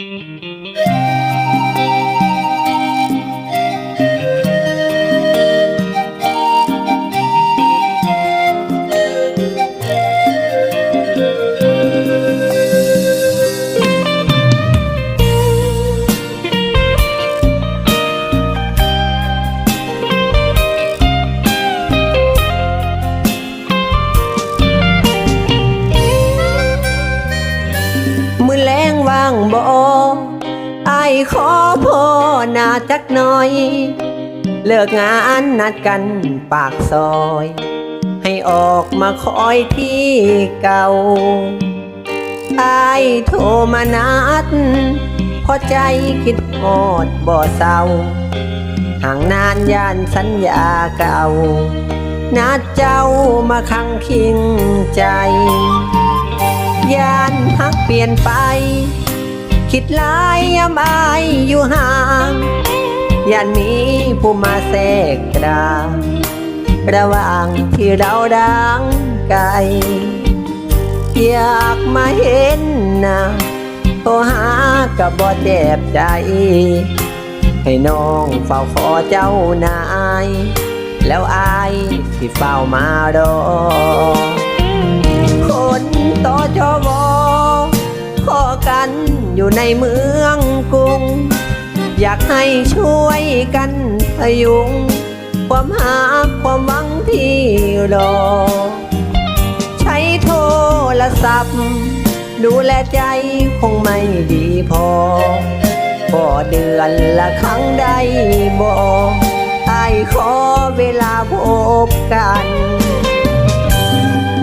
มือ ขอพ่อหนาจักหน่อย เลิกงานนัดกันปากซอย ให้ออกมาคอยที่เก่าอายโทรมานัดพอใจคิดหอดบ่เศร้าห่างนานยานสัญญาเก่า นัดเจ้ามาคังคิงใจ ยานพักเปลี่ยนไป คิดหลายยามอายอยู่ห่างยานมีผู้มาแทรกกลางระหว่างที่เราดังไกล อยากมาเห็นหนะโทรหากับบ่เจ็บใจ ให้น้องเฝ้าขอเจ้านาย แล้วอายที่เฝ้ามารอ คนต่อจอว อยู่ในเมืองกรุง อยากให้ช่วยกันพยุง ความหาความหวังที่รอ ใช้โทรศัพท์ ดูแลใจคงไม่ดีพอพอเดือนละครั้งได้บอกไอ้ขอเวลาพบกัน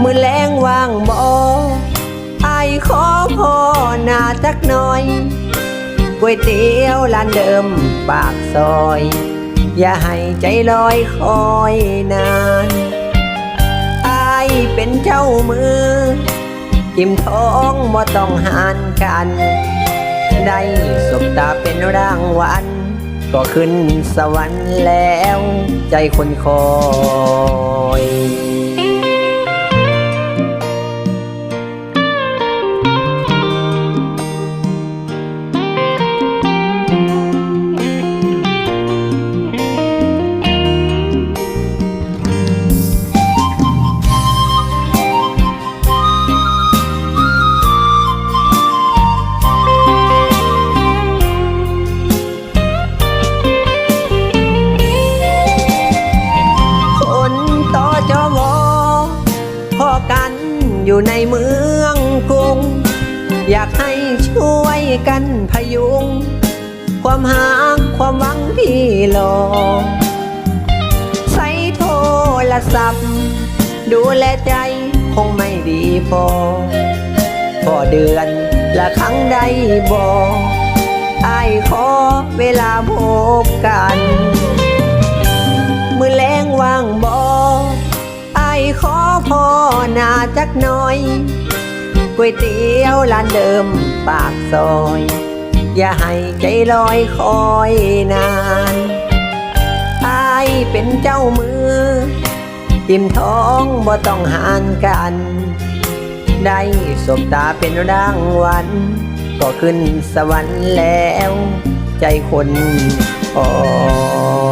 มือแรงว่างบ่ จักหน่อยก๋วยเตี๋ยวร้านเดิมปากซอย อย่าให้ใจลอยคอยนานอายเป็นเจ้ามืออิ่มท้องบ่ต้องหานกัน ได้สบตาเป็นรางวัลก็ขึ้นสวรรค์แล้วใจคนคอย อยู่ในเมืองกรุง อยากให้ช่วยกันพยุง ความหาความหวังที่รอใช้โทรศัพท์ ดูแลใจคงไม่ดีพอ พอเดือนละครั้งได้บอกอายขอเวลาพบกัน นาจักหน่อยก๋วยเตี๋ยวร้านเดิมปากซอย อย่าให้ใจลอยคอยนานอายเป็นเจ้ามือ อิ่มท้องบ่ต้องหานกัน ได้สบตาเป็นรางวัลก็ขึ้นสวรรค์แล้ว ใจคนคอย